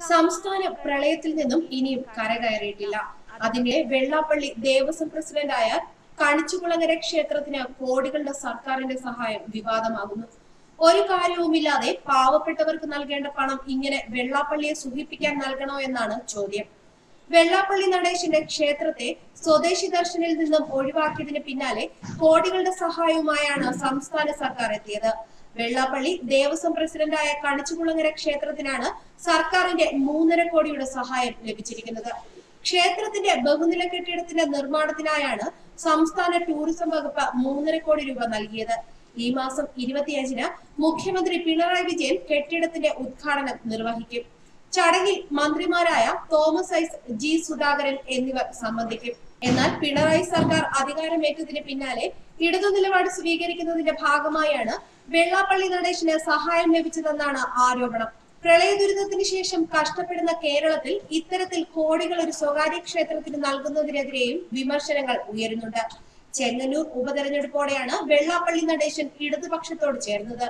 സംസ്ഥാന പ്രളയത്തിൽ നിന്നും ഇനിയും കരകയറിയിട്ടില്ല അതിന്റെ വെള്ളാപ്പള്ളി ദേവസ്വം പ്രസിഡന്റായ കണിച്ചുകുളങ്ങര ക്ഷേത്രത്തിന് കോടികളുടെ സർക്കാരിന്റെ സഹായം വിവാദമാകുന്നു. ഒരു കാര്യവുമില്ലാതെ പാവപ്പെട്ടവർക്ക് നൽകേണ്ട പണം ഇങ്ങനെ വെള്ളാപ്പള്ളിയെ സുഖിപ്പിക്കാൻ നൽകണോ എന്നാണ് ചോദ്യം. വെള്ളാപ്പള്ളി നടേശന്റെ ക്ഷേത്രത്തെ സ്വദേശി ദർശനിൽ നിന്നും ഒഴിവാക്കിയതിന് പിന്നാലെ കോടികളുടെ സഹായവുമായാണ് സംസ്ഥാന സർക്കാർ എത്തിയത്. വെള്ളാപ്പള്ളി ദേവസ്വം പ്രസിഡന്റായ കണിച്ചുകുളങ്ങര ക്ഷേത്രത്തിനാണ് സർക്കാരിന്റെ മൂന്നര കോടിയുടെ സഹായം ലഭിച്ചിരിക്കുന്നത്. ക്ഷേത്രത്തിന്റെ ബഹുനില കെട്ടിടത്തിന്റെ നിർമ്മാണത്തിനായാണ് സംസ്ഥാന ടൂറിസം വകുപ്പ് മൂന്നര കോടി രൂപ നൽകിയത്. ഈ മാസം ഇരുപത്തിയഞ്ചിന് മുഖ്യമന്ത്രി പിണറായി വിജയൻ കെട്ടിടത്തിന്റെ ഉദ്ഘാടനം നിർവഹിക്കും. ചടങ്ങിൽ മന്ത്രിമാരായ തോമസ് ഐസ് ജി സുധാകരൻ എന്നിവർ സംബന്ധിക്കും. എന്നാൽ പിണറായി സർക്കാർ അധികാരമേറ്റതിന് പിന്നാലെ ഇടതു നിലപാട് സ്വീകരിക്കുന്നതിന്റെ ഭാഗമായാണ് വെള്ളാപ്പള്ളി നടേശന് സഹായം ലഭിച്ചതെന്നാണ് ആരോപണം. പ്രളയ ദുരിതത്തിന് ശേഷം കഷ്ടപ്പെടുന്ന കേരളത്തിൽ ഇത്തരത്തിൽ കോടികൾ ഒരു സ്വകാര്യ ക്ഷേത്രത്തിന് നൽകുന്നതിനെതിരെയും വിമർശനങ്ങൾ ഉയരുന്നുണ്ട്. ചെങ്ങന്നൂർ ഉപതെരഞ്ഞെടുപ്പോടെയാണ് വെള്ളാപ്പള്ളി നടേശൻ ഇടതുപക്ഷത്തോട് ചേർന്നത്.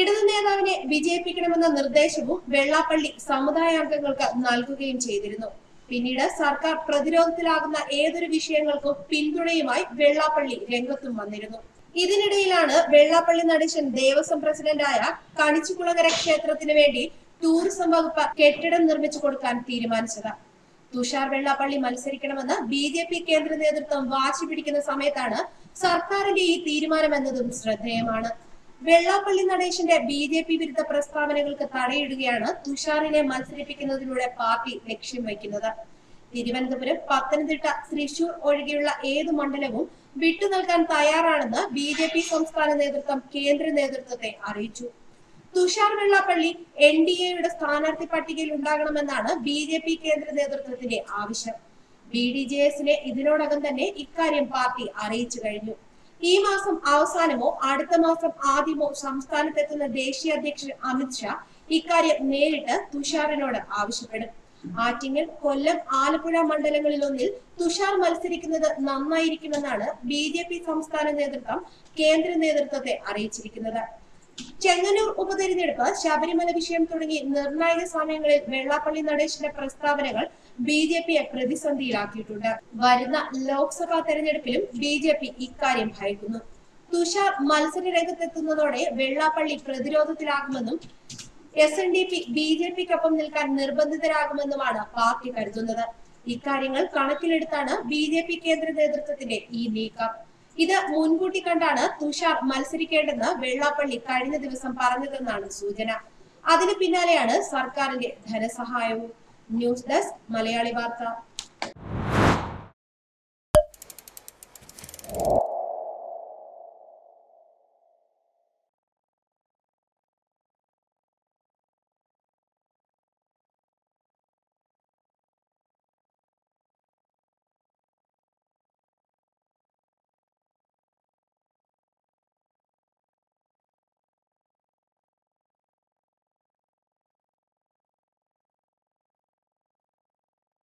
ഇടതു നേതാവിനെ വിജയിപ്പിക്കണമെന്ന നിർദ്ദേശവും വെള്ളാപ്പള്ളി സമുദായാംഗങ്ങൾക്ക് നൽകുകയും ചെയ്തിരുന്നു. പിന്നീട് സർക്കാർ പ്രതിരോധത്തിലാകുന്ന ഏതൊരു വിഷയങ്ങൾക്കും പിന്തുണയുമായി വെള്ളാപ്പള്ളി രംഗത്തും വന്നിരുന്നു. ഇതിനിടയിലാണ് വെള്ളാപ്പള്ളി നടേശൻ ദേവസ്വം പ്രസിഡന്റായ കണിച്ചുകുളങ്ങര ക്ഷേത്രത്തിന് വേണ്ടി ടൂറിസം വകുപ്പ് കെട്ടിടം നിർമ്മിച്ചു കൊടുക്കാൻ തീരുമാനിച്ചത്. തുഷാർ വെള്ളാപ്പള്ളി മത്സരിക്കണമെന്ന് ബി ജെ പി കേന്ദ്ര നേതൃത്വം വാശി പിടിക്കുന്ന സമയത്താണ് സർക്കാരിന്റെ ഈ തീരുമാനം തീരുമാനമെന്നതും ശ്രദ്ധേയമാണ്. വെള്ളാപ്പള്ളി നടേശന്റെ ബി ജെ പി വിരുദ്ധ പ്രസ്താവനകൾക്ക് തടയിടുകയാണ് തുഷാറിനെ മത്സരിപ്പിക്കുന്നതിലൂടെ പാർട്ടി ലക്ഷ്യം വയ്ക്കുന്നത്. തിരുവനന്തപുരം പത്തനംതിട്ട തൃശൂർ ഒഴികെയുള്ള ഏത് മണ്ഡലവും വിട്ടു നൽകാൻ തയ്യാറാണെന്ന് ബി ജെ പി സംസ്ഥാന നേതൃത്വം കേന്ദ്ര നേതൃത്വത്തെ അറിയിച്ചു. തുഷാർ വെള്ളാപ്പള്ളി എൻ ഡി എയുടെ സ്ഥാനാർത്ഥി പട്ടികയിൽ ഉണ്ടാകണമെന്നാണ് ബി ജെ പി കേന്ദ്ര നേതൃത്വത്തിന്റെ ആവശ്യം. ബി ഡി ജെ എസിനെ ഇതിനോടകം തന്നെ ഇക്കാര്യം പാർട്ടി അറിയിച്ചു കഴിഞ്ഞു. ഈ മാസം അവസാനമോ അടുത്ത മാസം ആദ്യമോ സംസ്ഥാനത്തെത്തുന്ന ദേശീയ അധ്യക്ഷൻ അമിത്ഷാ ഇക്കാര്യം നേരിട്ട് തുഷാറിനോട് ആവശ്യപ്പെടും. ആറ്റിങ്ങൽ കൊല്ലം ആലപ്പുഴ മണ്ഡലങ്ങളിലൊന്നിൽ തുഷാർ മത്സരിക്കുന്നത് നന്നായിരിക്കുമെന്നാണ് ബി ജെ പി സംസ്ഥാന നേതൃത്വം കേന്ദ്ര നേതൃത്വത്തെ അറിയിച്ചിരിക്കുന്നത്. ചെങ്ങന്നൂർ ഉപതെരഞ്ഞെടുപ്പ് ശബരിമല വിഷയം തുടങ്ങി നിർണായക സമയങ്ങളിൽ വെള്ളാപ്പള്ളി നടേശന്റെ പ്രസ്താവനകൾ ബി ജെ പിയെ പ്രതിസന്ധിയിലാക്കിയിട്ടുണ്ട്. വരുന്ന ലോക്സഭാ തെരഞ്ഞെടുപ്പിലും ബി ജെ പി ഇക്കാര്യം ഭയക്കുന്നു. തുഷാർ മത്സര രംഗത്തെത്തുന്നതോടെ Vellappally പ്രതിരോധത്തിലാകുമെന്നും S N D P B J പിക്കൊപ്പം നിൽക്കാൻ നിർബന്ധിതരാകുമെന്നുമാണ് പാർട്ടി കരുതുന്നത്. ഇക്കാര്യങ്ങൾ കണക്കിലെടുത്താണ് ബി ജെ പി കേന്ദ്ര നേതൃത്വത്തിന്റെ ഈ നീക്കം. ഇത് മുൻകൂട്ടി കണ്ടാണ് തുഷാർ മത്സരിക്കേണ്ടെന്ന് വെള്ളാപ്പള്ളി കഴിഞ്ഞ ദിവസം പറഞ്ഞതെന്നാണ് സൂചന. അതിന് പിന്നാലെയാണ് സർക്കാരിന്റെ ധനസഹായവും. ന്യൂസ് ഡെസ്ക് മലയാളി വാർത്ത.